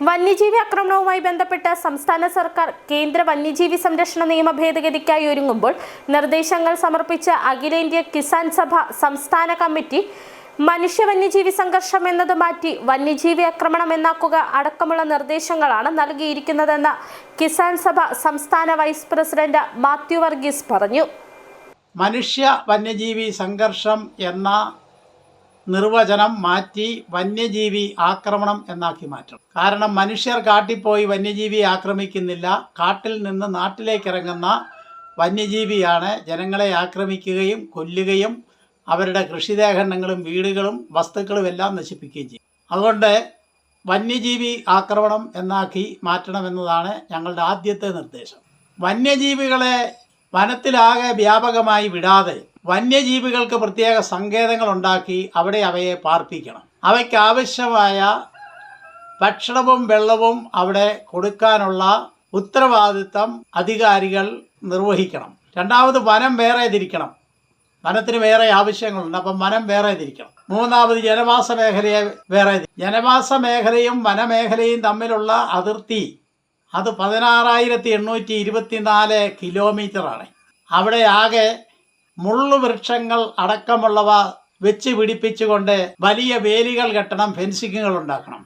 വന്യജീവി ആക്രമണവുമായി ബന്ധപ്പെട്ട് സംസ്ഥാന സർക്കാർ കേന്ദ്ര വന്യജീവി സംരക്ഷണ നിയമ ഭേദഗതിക്കായി ഒരുങ്ങുമ്പോൾ നിർദ്ദേശങ്ങൾ സമർപ്പിച്ച അഖിലേന്ത്യാ കിസാൻ സഭ സംസ്ഥാന കമ്മിറ്റി മനുഷ്യ വന്യജീവി സംഘർഷം എന്നത് മാറ്റി വന്യജീവി ആക്രമണം എന്നാക്കുക അടക്കമുള്ള നിർദ്ദേശങ്ങളാണ് നൽകിയിരിക്കുന്നതെന്ന് കിസാൻ സഭ സംസ്ഥാന വൈസ് പ്രസിഡന്റ് മാത്യു വർഗീസ് പറഞ്ഞു. മനുഷ്യ വന്യജീവി സംഘർഷം എന്ന നിർവചനം മാറ്റി വന്യജീവി ആക്രമണം എന്നാക്കി മാറ്റണം കാരണം മനുഷ്യർ കാട്ടിൽ പോയി വന്യജീവി ആക്രമിക്കുന്നില്ല. കാട്ടിൽ നിന്ന് നാട്ടിലേക്ക് ഇറങ്ങുന്ന വന്യജീവിയാണ് ജനങ്ങളെ ആക്രമിക്കുകയും കൊല്ലുകയും അവരുടെ കൃഷിദേഹരണങ്ങളും വീടുകളും വസ്തുക്കളും എല്ലാം നശിപ്പിക്കുകയും ചെയ്യും. അതുകൊണ്ട് വന്യജീവി ആക്രമണം എന്നാക്കി മാറ്റണമെന്നതാണ് ഞങ്ങളുടെ ആദ്യത്തെ നിർദ്ദേശം. വന്യജീവികളെ വനത്തിലാകെ വ്യാപകമായി വിടാതെ വന്യജീവികൾക്ക് പ്രത്യേക സങ്കേതങ്ങൾ ഉണ്ടാക്കി അവിടെ അവയെ പാർപ്പിക്കണം. അവയ്ക്ക് ആവശ്യമായ ഭക്ഷണവും വെള്ളവും അവിടെ കൊടുക്കാനുള്ള ഉത്തരവാദിത്തം അധികാരികൾ നിർവഹിക്കണം. രണ്ടാമത് വനം വേറെ തിരിക്കണം വനത്തിന് വേറെ ആവശ്യങ്ങളുണ്ട്. അപ്പം വനം വേറെ തിരിക്കണം മൂന്നാമത് ജനവാസ മേഖലയെ വേറെ ജനവാസ മേഖലയും വനമേഖലയും തമ്മിലുള്ള അതിർത്തി അത് പതിനാറായിരത്തി എണ്ണൂറ്റി ഇരുപത്തിനാല് കിലോമീറ്ററാണ് അവിടെ ആകെ മുള്ളുവൃക്ഷങ്ങൾ അടക്കമുള്ളവ വെച്ച് പിടിപ്പിച്ചുകൊണ്ട് വലിയ വേലികൾ കെട്ടണം ഫെൻസിങ്ങുകൾ ഉണ്ടാക്കണം.